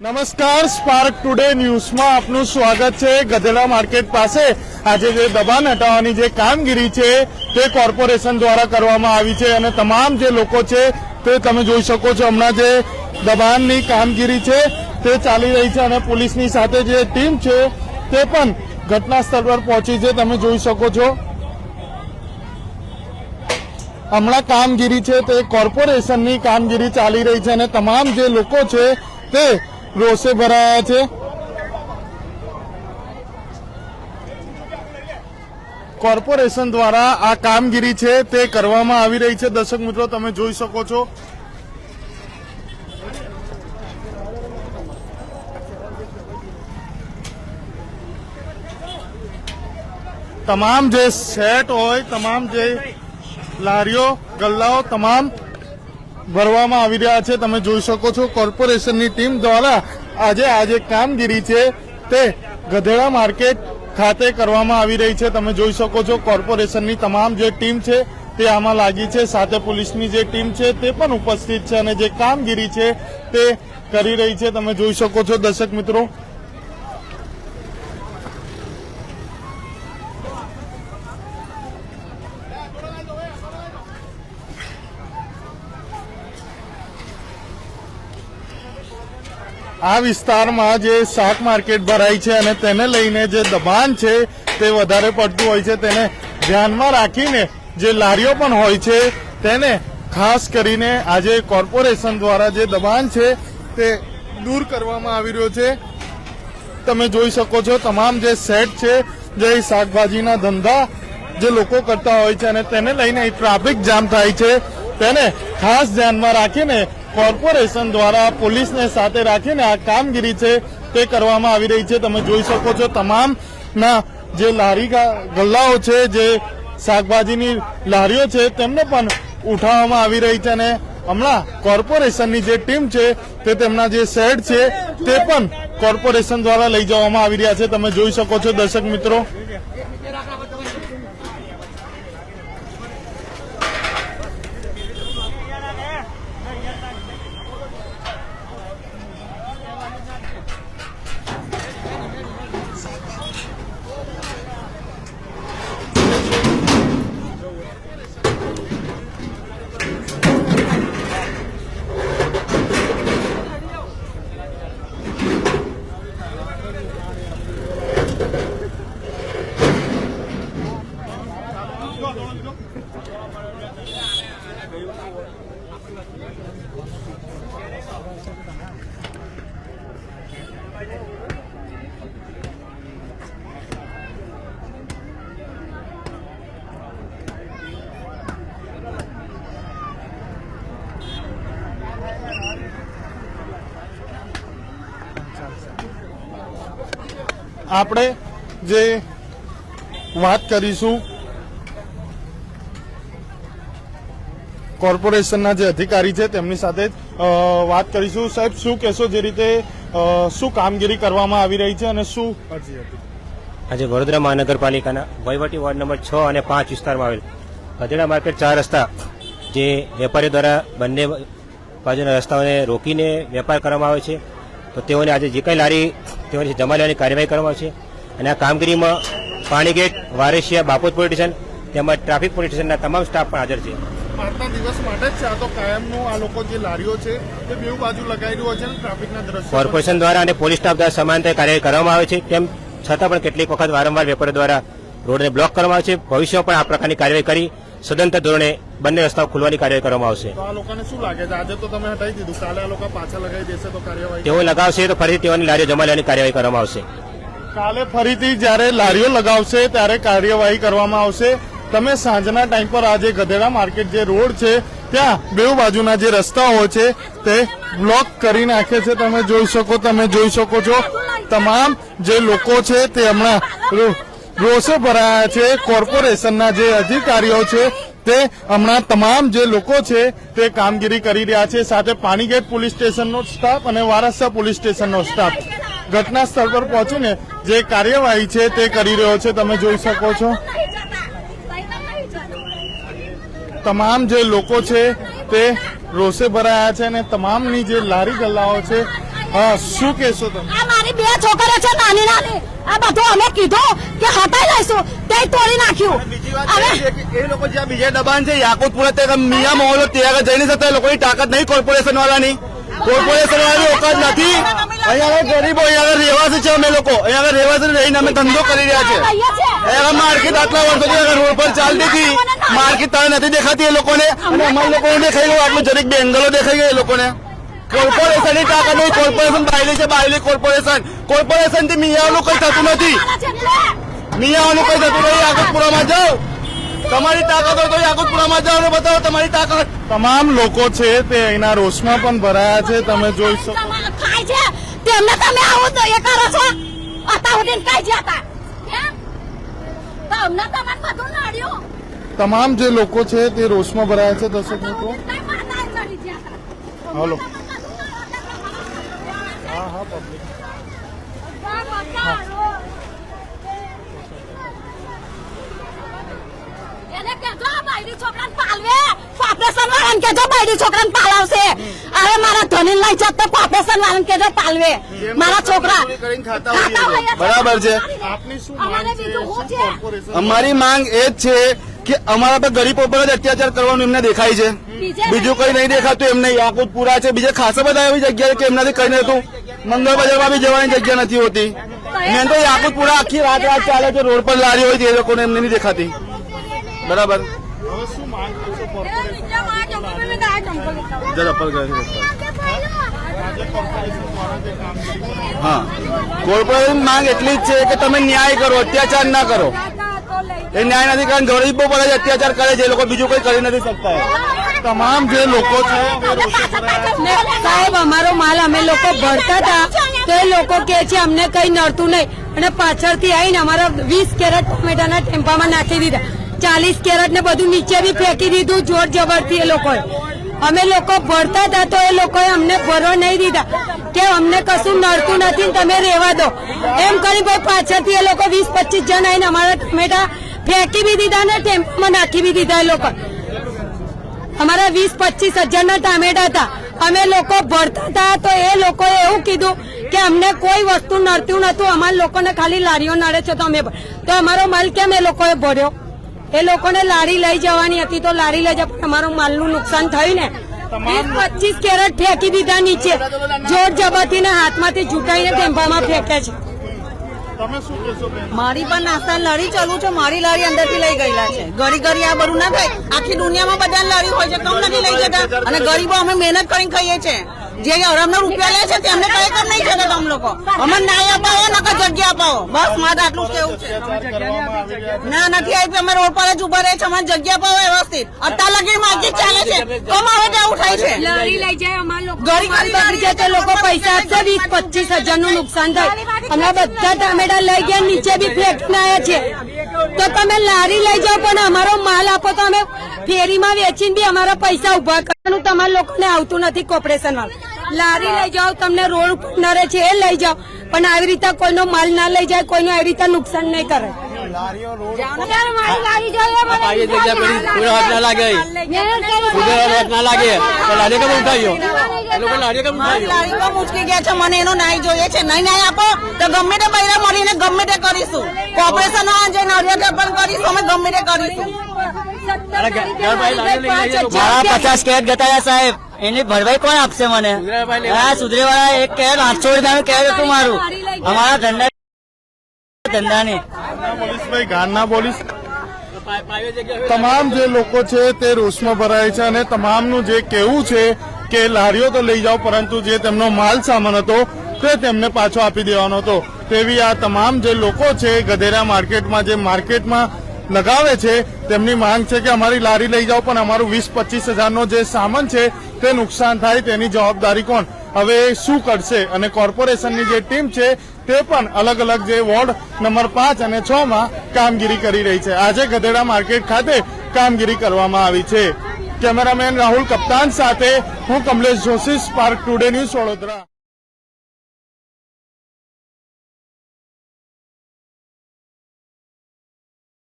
નમસ્કાર spark today ન્યૂઝમાં આપનું સ્વાગત છે ગધેડા માર્કેટ પાસે. આજે જે દબાણ હટાવવાની જે કામગીરી છે તે કોર્પોરેશન દ્વારા કરવામાં આવી છે અને તમામ જે લોકો છે તે તમે જોઈ શકો છો, હમણાં જે દબાણની કામગીરી છે તે ચાલી રહી છે અને પોલીસની સાથે જે ટીમ છે તે પણ ઘટના સ્થળ પર પહોંચી છે, તમે જોઈ શકો છો. હમણાં કામગીરી છે તે કોર્પોરેશનની કામગીરી ચાલી રહી છે અને તમામ જે લોકો છે તે રોષે ભરાયા છે. કોર્પોરેશન દ્વારા આ કામગીરી છે તે કરવામાં આવી રહી છે. દર્શક મિત્રો, તમે જોઈ શકો છો. તમામ જે સેટ હોય, તમામ જે લારીઓ, ગલ્લાઓ, તમામ ભરવામાં આવી રહ્યા છે. તમે જોઈ શકો છો કોર્પોરેશનની ટીમ દ્વારા આજે આજે કામગીરી છે તે ગધેડા માર્કેટ ખાતે કરવામાં આવી રહી છે. તમે જોઈ શકો છો કોર્પોરેશનની તમામ જે ટીમ છે તે આમાં લાગી છે. સાથે પોલીસની જે ટીમ છે તે પણ ઉપસ્થિત છે અને જે કામગીરી છે તે કરી રહી છે. તમે જોઈ શકો છો દર્શક મિત્રો આ વિસ્તારમાં જે શાક માર્કેટ ભરાય છે અને તેને લઈને જે દબાણ છે તે વધારે પડતું હોય છે, તેને ધ્યાનમાં રાખીને જે લારીઓ પણ હોય છે, તેને ખાસ કરીને આજે કોર્પોરેશન દ્વારા જે દબાણ છે તે દૂર કરવામાં આવી રહ્યો છે. તમે જોઈ શકો છો, તમામ જે સેટ છે, જે શાકભાજીના ધંધા જે લોકો કરતા હોય છે અને તેને લઈને ટ્રાફિક જામ થાય છે. તેને ખાસ ધ્યાનમાં રાખીને કોર્પોરેશન દ્વારા પોલીસને સાથે રાખીને આ કામગીરી છે તે કરવામાં આવી રહી છે. તમે જોઈ શકો છો તમામના જે લારી ગલ્લાઓ છે, જે શાકભાજીની લારીઓ છે, તેમને પણ ઉઠાવવામાં આવી રહી છે અને હમણાં કોર્પોરેશનની જે ટીમ છે તે તેમના જે શેડ છે તે પણ કોર્પોરેશન દ્વારા લઈ જવામાં આવી રહ્યા છે. તમે જોઈ શકો છો દર્શક મિત્રો આપણે જે વાત કરીશું કોર્પોરેશનના જે અધિકારી છે, તેમની સાથે વાત કરીશું. સાહેબ, શું કહેશો જે રીતે શું કામગીરી કરવામાં આવી રહી છે અને શું આજે વડોદરા મહાનગરપાલિકાના વહીવટી વોર્ડ નંબર છ અને પાંચ વિસ્તારમાં આવેલ ગધેડા માર્કેટ ચાર રસ્તા જે વેપારીઓ દ્વારા બંને બાજુના રસ્તાઓને રોકીને વેપાર કરવામાં આવે છે, તો તેઓને આજે જે કંઈ લારી તેઓની જમા લેવાની કાર્યવાહી કરવામાં આવશે. અને આ કામગીરીમાં પાણીગેટ વારેશિયા બાપોદ પોલીસ સ્ટેશન તેમજ ટ્રાફિક પોલીસ સ્ટેશનના તમામ સ્ટાફ પણ હાજર છે. આજના દિવસ માટે જ છે. આ તો કાયમનું આ લોકો જે લારીઓ છે તે બેઉ બાજુ લગાવી રહ્યો છે ટ્રાફિકના દ્રશ્યો કોર્પોરેશન દ્વારા અને પોલીસ સ્ટાફ દ્વારા સમાંતર કાર્યવાહી કરવામાં આવે છે તેમ છતાં પણ કેટલીક વખત વારંવાર વેપારીઓ દ્વારા રોડને બ્લોક કરવામાં આવે છે. ભવિષ્યમાં પણ આ પ્રકારની કાર્યવાહી કરી સદંતર ધોરણે બંને રસ્તાઓ ખોલવાની કાર્યવાહી કરવામાં આવશે. આ લોકોને શું લાગે છે? આજે તો તમે હટાવી દીધું. કાલે આ લોકો પાછા લગાવી દેશે તો કાર્યવાહી? તેઓ લગાવશે તો ફરીથી તેઓની લારીઓ જમા લેવાની કાર્યવાહી કરવામાં આવશે. કાલે ફરીથી જ્યારે લારીઓ લગાવશે ત્યારે કાર્યવાહી કરવામાં આવશે. તમે સાંજના ટાઈમ પર આજે ગધેડા માર્કેટ જે રોડ છે ત્યાં બેઉ બાજુના જે રસ્તાઓ છે તે બ્લોક કરી નાખે છે. તમે જોઈ શકો તમે જોઈ શકો છો. તમામ જે લોકો છે તે હમણાં રોષે ભરાયા છે, કોર્પોરેશનના જે અધિકારીઓ છે, તે હમણાં તમામ જે લોકો છે, તે કામગીરી કરી રહ્યા છે. સાથે પાણીગેટ પોલીસ સ્ટેશનનો સ્ટાફ અને વારાસા પોલીસ સ્ટેશનનો સ્ટાફ. ઘટના સ્થળ પર પહોંચીને જે કાર્યવાહી છે, તે કરી રહ્યો છે. તમે જોઈ શકો છો. તમામ જે લોકો છે, તે રોષે ભરાયા છે અને તમામની જે લારી ગલ્લાઓ છે. હા, શું કહેશો તમે? બે છોકરા છે નાની નાની આ બધું અમે કીધું કે હટાઈ લઈશું. તે તોડી નાખ્યું. એ લોકો જ્યાં બીજા દબાણ છે યાકુતપુરા તે મિયા મોહલ્લો ત્યાં જઈ નહીં શકતા લોકોની તાકાત નહીં કોર્પોરેશન વાળાની કોર્પોરેશન વાળાની ઓકાત નથી. અહીંયા ગરીબો અહીંયા રહેવાસી છે અમે લોકો. અહીંયા રહેવાસી રહીને અમે ધંધો કરી રહ્યા છે. અહીંયા માર્કેટ આટલા વર્ષોથી આગળ રોડ પર ચાલતી હતી. માર્કેટ તારે નથી દેખાતી એ લોકોને. અને અમારા લોકોને દેખાઈ ગયું આટલું જરીક બેંગલો દેખાઈ ગયા એ લોકોને. કોર્પોરેશનની તાકાત નહીં કોર્પોરેશન બાયલી છે બાયલી કોર્પોરેશન. કોર્પોરેશનથી મિયાઓનું કઈ થતું નથી. મિયાઓનું કઈ થતું નહીં યાકુતપુરામાં. જાઓ. તમારી તાકાત હોય તો યાકુતપુરામાં જાઓ બતાવો તમારી તાકાત. તમામ લોકો છે તે અહીંના રોષમાં પણ ભરાયા છે તમે જોઈ શકો. ખાય છે. તેમને તમે આવું તો એ કરો છો. અત્યાર કઈ જતા કેમ? તો બધું નડ્યું. તમામ જે લોકો છે તે રોષમાં ભરાયા છે દર્શક મિત્રો. હાલો. પબ્લિક આ તો શું અમારે માંગ એ જ છે કે અમારા પર ગરીબો પર જ અત્યાચાર કરવાનું એમને દેખાય છે. બીજું કઈ નહીં દેખાતું એમને યાકુતપુરા છે. બીજા ખાસા બધા એવી જગ્યા છે કે એમનાથી કઈ નતું મંગળ બજારમાં બી જવાની જગ્યા નથી હોતી. મેં તો યાકુતપુરા આખી રાત રાત ચાલે છે, રોડ પર લારી હોય છે એ લોકોને એમને નહીં દેખાતી. બરાબર? હા. કોર્પોરેશન માંગ એટલી જ છે કે તમે ન્યાય કરો, અત્યાચાર ના કરો. એ ન્યાય નથી કારણ ગરીબો પર જ અત્યાચાર કરે છે, એ લોકો બીજું કોઈ કરી નથી શકતા. તમામ જે લોકો છે સાહેબ અમારો માલ અમે લોકો ભરતા હતા. તો એ લોકો કે છે અમને કઈ નડતું નહીં. અને પાછળથી આવીને અમારા વીસ કેરેટ ટમેટાના ટેમ્પામાં નાખી દીધા. ચાલીસ કેરેટ ને બધું નીચે બી ફેંકી દીધું જોર જબરથી એ લોકોએ. અમે લોકો ભરતા હતા તો એ લોકોએ અમને ભરવા નહીં દીધા. કે અમને કશું નડતું નથી તમે રહેવા દો. એમ કરી ભાઈ પાછળથી એ લોકો વીસ પચીસ જણ આવીને અમારા ટમેટા ફેંકી બી દીધા ને ટેમ્પામાં નાખી બી દીધા એ લોકો અમારા વીસ, પચીસ હજારના ટામેટા હતા. અમે લોકો ભરતા હતા તો એ લોકોએ એવું કીધું કે અમને કોઈ વસ્તુ નડતું નતું. અમારા લોકોને ખાલી લારીઓ નડે છે તો અમે તો અમારો માલ કેમ એ લોકોએ ભર્યો? એ લોકોને લારી લઈ જવાની હતી તો લારી લઈ જવા અમારો માલનું નુકસાન થયું ને. પચીસ કેરેટ ફેંકી દીધા નીચે. જોર જબરથી હાથમાંથી ઝૂંટાઈને ટેમ્પામાં ફેંકે છે. તમે શું કહેશો મારી પણ નાસ્તા લડી ચાલુ છે, મારી લારી અંદરથી લઈ ગયેલા છે. ઘડી ઘડી આ બધું ના થાય આખી દુનિયામાં બધા લારી હોય છે કમ નથી લઈ જતા. અને ગરીબો અમે મહેનત કરીને ખાઈએ છીએ. જે અમને રૂપિયા લે છે તેમને કઈ કામ નહીં જતા તમે લોકો. અમે ન્યાય અપાવો નકર જગ્યા અપાવો. બસ મારે આટલું કેવું છે. છે ના નથી આવી અમે રોડ પર જ ઊભા રહે છે. અમારે જગ્યા અપાવો વ્યવસ્થિત. અત્યાર લગી માર્કેટ ચાલે છે. કમાવે તેવું થાય છે. લોકો. પૈસા આપશે વીસ પચીસ હજારનું નુકસાન થાય. અમે બધા ટામેટા લઈ ગયા નીચે બી ફ્લેટ આવ્યા છે. તો તમે લારી લઈ જાઓ, પણ અમારો માલ આપો તો અમે ફેરીમાં વેચીને બી અમારા પૈસા ઊભા કરવાનું. તમારા લોકોને આવતું નથી કોપરેશન વાળા લારી લઈ જાઓ, તમને રોડ નરે છે, એ લઈ જાઓ. પણ આવી રીતે કોઈનો માલ ના લઈ જાય, કોઈનું આવી રીતે નુકસાન નહીં કરે. અત્યારે મારી લારી જોઈએ મને જગ્યા પેલી પૂરો હાથ ના લાગે. મહેનત હાથ ના લાગે. લારી કેમ ઉઠાવ્યો લોકો લારી કેમ ઉઠાવ્યો લારી પર ઉચકી ગયા છે મને એનો ન્યાય જોઈએ છે. નહીં ન્યાય આપો તો ગમે તે બૈરા મળીને ગમે તે કરીશું. કોર્પોરેશન જે નડિયાદ પણ કરીશું અમે ગમે તે કરીશું. મારા પચાસ કેરેટ ગતા સાહેબ. એની ભરવાઈ કોણ આપશે મને? આ સુધરેવાળા એક કેદ આઠસો રૂપિયાનું કેરેટ હતું મારું. અમારા ધંધા ધંધાની. પોલીસ ભાઈ ગાનના પોલીસ. તમામ જે લોકો છે તે રોષમાં ભરાય છે અને તમામનું જે કહેવું છે કે લારીઓ તો લઈ જાઓ પરંતુ જે તેમનો માલ સામાન હતો તે તેમને પાછો આપી દેવાનો હતો. તેવી આ તમામ જે લોકો છે ગધેરા માર્કેટમાં જે માર્કેટમાં લગાવે છે તેમની માંગ છે કે અમારી લારી લઈ જાઓ પણ અમારું વીસ પચીસ હજારનો જે સામાન છે તે નુકસાન થાય તેની જવાબદારી કોણ? હવે શું કરશે? અને કોર્પોરેશનની જે ટીમ છે તે પણ અલગ અલગ જે વોર્ડ નંબર પાંચ અને છ માં કામગીરી કરી રહી છે. આજે ગધેડા માર્કેટ ખાતે કામગીરી કરવામાં આવી છે. કેમેરામેન રાહુલ કપ્તાન સાથે હું Kamlesh Joshi Spark Today News Vadodara.